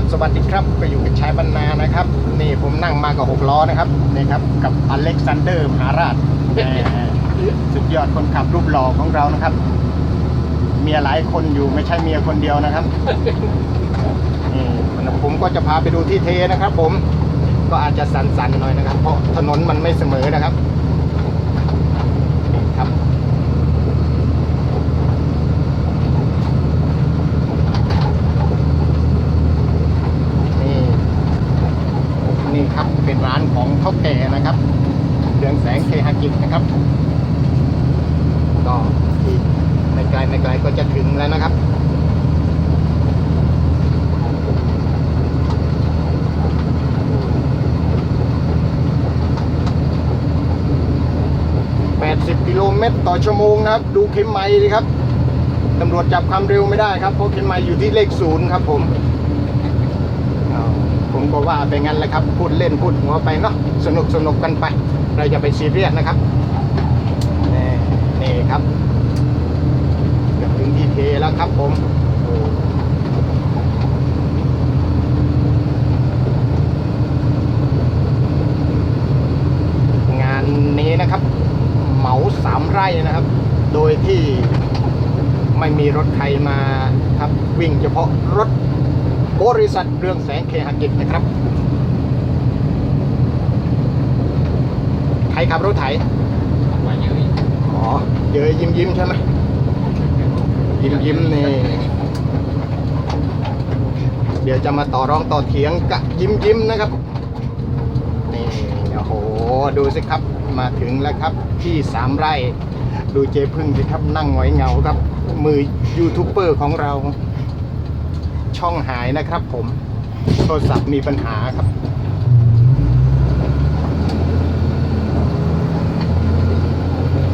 ับสวัสดีครับก็อยู่กับชายบรรณานะครับ นี่ผมนั่งมากับหกล้อนะครับนี่ครับกับอเล็กซานเดอร์มหาราชสุดยอดคนขับรูปหล่อของเรานะครับ เมียหลายคนอยู่ไม่ใช่เมียคนเดียวนะครับนี่ผมก็จะพาไปดูที่เทนะครับ ผมก็อาจจะสั่นๆหน่อยนะครับ เพราะถนนมันไม่เสมอนะครับครับ นี่นี่ ครับ เป็นร้านของเท่าแก่นะครับเรืองแสงเคหกิจนะครับ ก็อีกไม่ไกลไม่ไกลก็จะถึงแล้วนะครับ80กิโลเมตรต่อชั่วโมงนะครับ ดูเข็มไมล์ดิครับตำรวจจับความเร็วไม่ได้ครับ เพราะเข็มไมล์อยู่ที่เลขศูนย์ครับผม ผมก็ว่าไปงั้นแหละครับ พูดเล่นพูดหัวไปเนาะสนุกสนุกกันไป เราอย่าไปซีเรียสนะครับนี่นี่ครับเกือบถึงที่เทแล้วครับผมงานนี้นะครับ เหมาสามไร่นะครับ โดยที่ไม่มีรถใครมาครับ วิ่งเฉพาะรถ บริษัทเรืองแสงเคหกิจนะครับ ใครขับรถไถมาเยอะอีกอ๋อ เยอะยิ้มยิ้มๆใช่ไหมยิ้มยิ้มๆนี่ เดี๋ยวจะมาต่อรองต่อเถียงกับยิ้มยิ้มๆนะครับนี่โอ้โห ดูสิครับ มาถึงแล้วครับที่สามไร่ ดูเจพึ่งสิครับนั่งหงอยเหงาครับ มือยูทูบเบอร์ของเรา ช่องหายนะครับผม โทรศัพท์มีปัญหาครับ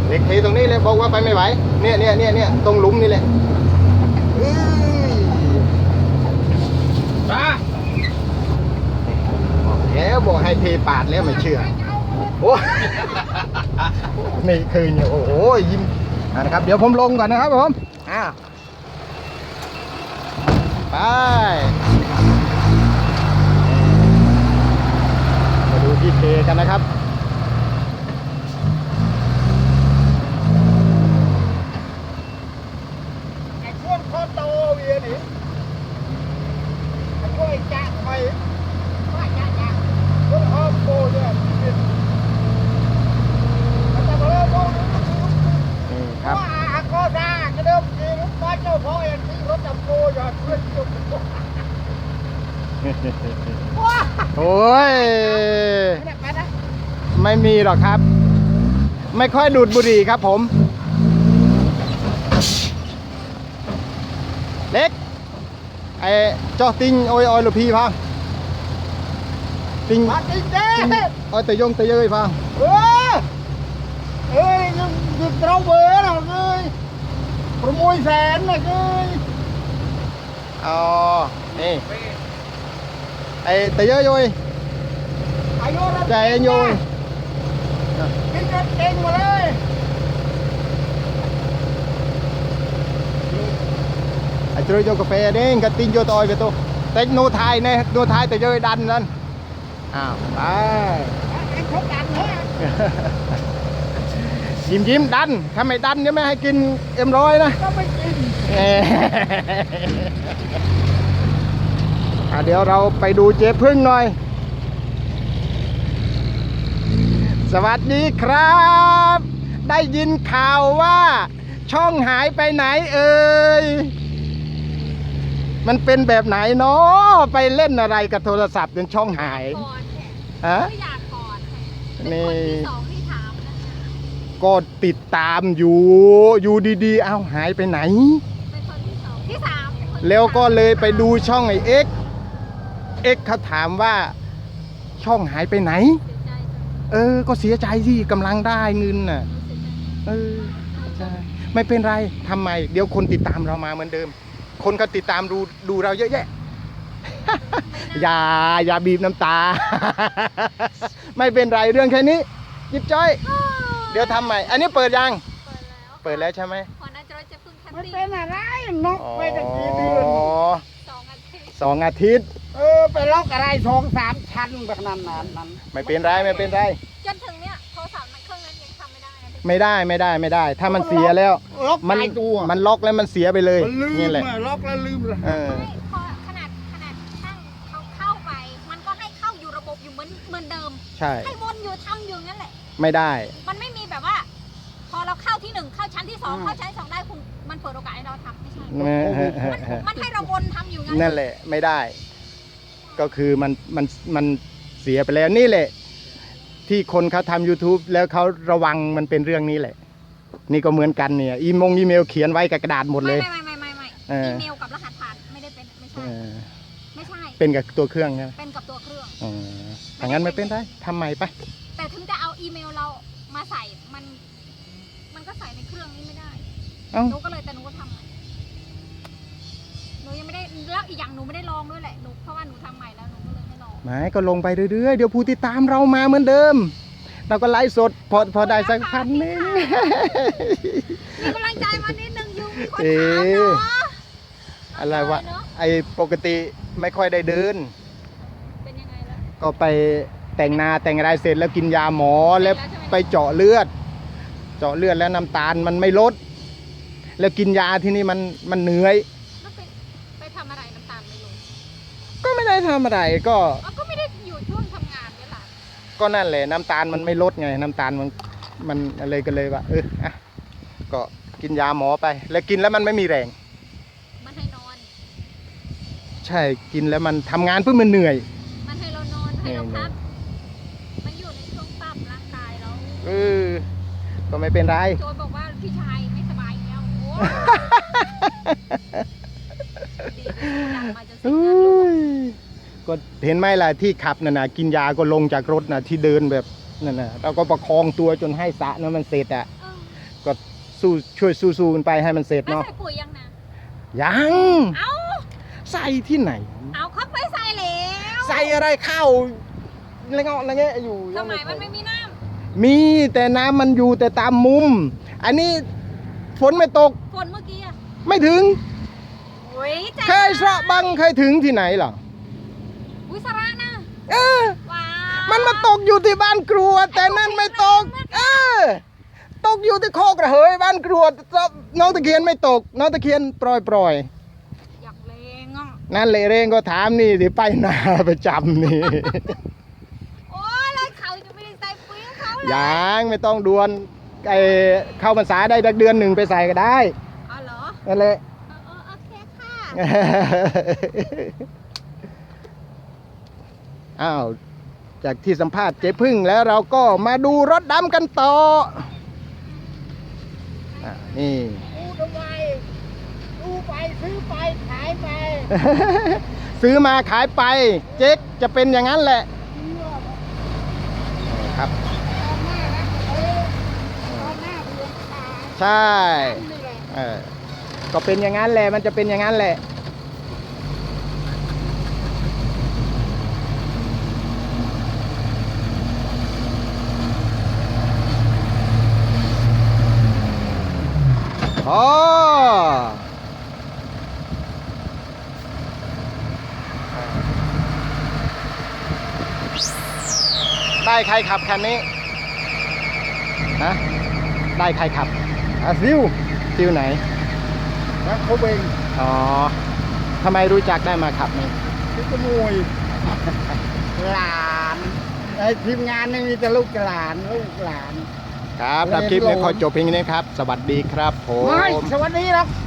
เด็กเทตรงนี้เลยบอกว่าไปไม่ไหว เนี่ยเนี่ยเนี่ยเนี่ยตรงหลุมนี่แหละเอ้ยป้าบอกแล้วบอกให้เทปาดแล้วไม่เชื่อ โอ้นี่คือเนี่ยโอ้โหยิ้มอะนะครับ เดี๋ยวผมลงก่อนนะครับผม อ้าว ไปมาดูที่เทกันนะครับ ไอ้ช่วงคอโตเวียนี่ไอ้ช่วงไอ้จ้างไปว่าจ้างจ้างช่วงคอโตเนี่ยมันจะมาเริ่มมองนี่ครับ ว่าอาก็ได้ก็เดิมทีรถบ้านเจ้าพ่อเองที่รถจับโกอย่าเพื่อนจุกว้า โอ้ยไม่ได้ไปนะไม่มีหรอกครับ ไม่ค่อยดูดบุหรี่ครับผม เล็ก ไอ้จอติงโอ้ยโอ้ยหรือพี่พังติงมาจริงเด้โอ้ยแต่ยงแต่เย้ยพังเออเอ้ยยังยังเต้าเบอร์หรอกเลยประมวยแสนนะเลยอ๋อนี่ ไอ้แต่เย้ยโยยอายุรถใจเย็นโยยกินรถเก่งมาเลยไอ้เจอโยกาแฟเด้งกับติงโยตอยกับตัวแต่โนไทยเนี่ยโนไทยแต่เย้ยดันนั่นอ้าวไปไอ้ชกดันฮะยิ้มยิ้มดันถ้าไม่ดันเนี่ยไม่ให้กินเอ็มร้อยนะก็ไม่กิน เอ่ออะเดี๋ยวเราไปดูเจ๊พึ่งหน่อย สวัสดีครับ ได้ยินข่าวว่า ช่องหายไปไหนเอ่ย มันเป็นแบบไหนเนาะไปเล่นอะไรกับโทรศัพท์จนช่องหายก่อนแฮะค่ก็อยากก่อนเป็นนี่คนที่สองที่ถามนะก็ติดตามอยู่ อยู่ดีๆ เอาหายไปไหนเป็นคนที่สองที่สามเป็นคนที่แล้วก็สามเลยไปดูช่องไอ้เอ็ก เอ็กเขาถามว่าช่องหายไปไหนเสียใจจังเออ ก็เสียใจที่กำลังได้เงินน่ะ เออใช่ไม่เป็นไรทำไม เดี๋ยวคนติดตามเรามาเหมือนเดิม คนก็ติดตามดูดูเราเยอะแยะ อย่าอย่าบีบน้ำตา ไม่เป็นไรเรื่องแค่นี้ยิบจ้อย เดี๋ยวทำใหม่ อันนี้เปิดยัง เปิดแล้วเปิดแล้วใช่ไหมพอน่าจะจะพึ่งแคทมันตี้เป็นอะไรนกอ๋อไปตะกี้เดือน สองอาทิตย์ สองอาทิตย์ เอไปล็อกอะไรสองสามชั้นแบบนั้นนั้นนั้นไม่เป็นไรไม่เป็นไรจนถึงเนี้ยโทรศัพท์มันเครื่องนั้นยังทำไม่ได้นะพี่ไม่ได้ไม่ได้ไม่ได้ ถ้ามันเสียแล้ว ล็อกมันตายตัวมันล็อกแล้วมันเสียไปเลยมันลืมนี่แหละอะล็อกแล้วลืมเลยเออไม่พอขนาดขนาดช่างเขาเข้าไป มันก็ให้เข้าอยู่ระบบอยู่เหมือนเหมือนเดิม ใช่ ให้วนอยู่ทำอยู่นั่นแหละ ไม่ได้ มันไม่มีแบบว่า พอเราเข้าที่หนึ่งเข้าชั้นที่สองเข้าชั้นที่สองได้คุณมันเปิดโอกาสให้เราทำไม่ใช่ มันมันให้เราวนทำอยู่งั้นนั่นแหละไม่ได้ ก็คือมันมันมันเสียไปแล้วนี่แหละ ที่คนเขาทำ YouTube แล้วเขาระวังมันเป็นเรื่องนี้แหละ นี่ก็เหมือนกันเนี่ย อีมงอีเมลเขียนไว้กับกระดาษหมดเลย ไม่ไม่ไม่ไม่ไม่เออ อีเมลกับรหัสผ่านไม่ได้เป็นไม่เอใช่อไม่ใช่ เป็นกับตัวเครื่องใช่ไหมเป็นกับตัวเครื่อง อ๋อถ้างั้นไม่เป็นไรทำใหม่ไป แต่ถึงจะเอาอีเมลเรามาใส่มัน มันก็ใส่ในเครื่องนี้ไม่ได้เอ้า หนูก็เลยแต่หนูก็ทำให แล้วอีกอย่างหนูไม่ได้ลองด้วยแหละหนูเพราะว่าหนูทำใหม่แล้วหนูก็เลยไม่ลองไม่ก็ลงไปเรื่อยๆ เดี๋ยวผู้ติดตามเรามาเหมือนเดิม เราก็ไลฟ์สดพอพอได้สักพันหนึง มีกำลังใจมานิดนึงอยูมีคนเอ๊ะถามเนาะอะไรวะเนอไอปกติไม่ค่อยได้เดิน เป็นยังไงล่ะก็ไปแต่งนาแต่งอะไรเสร็จแล้วกินยาหมอแล้วเสร็จแล้วใช่ไหมไปเจาะเลือด เจาะเลือดแล้วน้ำตาลมันไม่ลด แล้วกินยาที่นี่มันมันเหนื่อย แล้วไปไปทำอะไรน้ำตาลไม่ลง ก็ไม่ได้ทำอะไรก็อ๋อก็ไม่ได้อยู่ช่วงทำงานเนี่ยหล่ะก็นั่นแหละน้ำตาลมันไม่ลดไง น้ำตาลมันมันอะไรก็เลยว่าเอออะก็กินยาหมอไป แล้วกินแล้วมันไม่มีแรง มันให้นอน ใช่กินแล้วมันทำงานเพื่อมันเหนื่อย มันให้เรานอนให้เราเนี่ยพัก มันอยู่ในช่วงปรับร่างกายเราเออ ก็ไม่เป็นไร โจยบอกว่าพี่ชายไม่สบายอีกแล้วโอ้ดีดังมาจะเสียเอ้งานลูกย ก็เห็นไหมล่ะที่ขับน่ะนะกินยาก็ลงจากรถนะที่เดินแบบนั่นนะเราก็ประคองตัวจนให้สระนั้นมันเสร็จอะเออก็สู้ช่วยสู้ๆกันไปให้มันเสร็จแล้วเนาะใส่ปุ๋ยยังนะยังเอ้าใส่ที่ไหน เอาเข้าไปใส่แล้วใส่อะไรเข้าอะไรเงาะอะไรเงี้ยอยู่สมัยมันไม่มีน้มีแต่น้ำมันอยู่แต่ตามมุม อันนี้ฝนไม่ตกำฝนเมื่อกี้อะไม่ถึงโอ้ยใจเคยสระบังเคยถึงที่ไหนเหรอ อุ้ยสาระนะเออ ว้าวมันมาตกอยู่ที่บ้านกรวด แต่นั่นไม่ตก เออ ตกอยู่ที่โคกระเหยบ้านกรวดน้องตะเคียนไม่ตก น้องตะเคียนปล่อยปล่อยอยากเลงอะๆนั่นเลยเรงก็ถามนี่สิไปนาประจำนี่ โอ้ยแล้วเขาจะไม่ได้ใส่ปุ๋ยของเขาเลยยังไม่ต้องดวนไอเข้าพรรษาได้สักเดือนหนึ่งไปใส่ก็ได้เอาเหรอนั่นแหละ เออเออโอเคค่ะ อ้าวจากที่สัมภาษณ์เจ๊พึ่งแล้วเราก็มาดูรถดำกันต่ออะนี่ดูทำไมดูไปซื้อไปขายไปซื้อมาขายไป เจ๊กจะเป็นอย่างนั้นแหละครับตอนหน้านะเออตอนหน้าเบืองตาใช่ นี่แหละ เออก็เป็นอย่างนั้นแหละ มันจะเป็นอย่างนั้นแหละ อ๋อได้ใครขับคันนี้ฮะได้ใครขับอาซิวซิวไหนแล้วเขาเบ่งอ๋อทำไมรู้จักได้มาขับนี่ที่ขโมยหลานไอ้ทีมงานนี่มีแต่ลูกหลานลูกหลาน ครับครับคลิปนี้ขอจบเพียงนี้ครับ สวัสดีครับผม ไม่สวัสดีครับ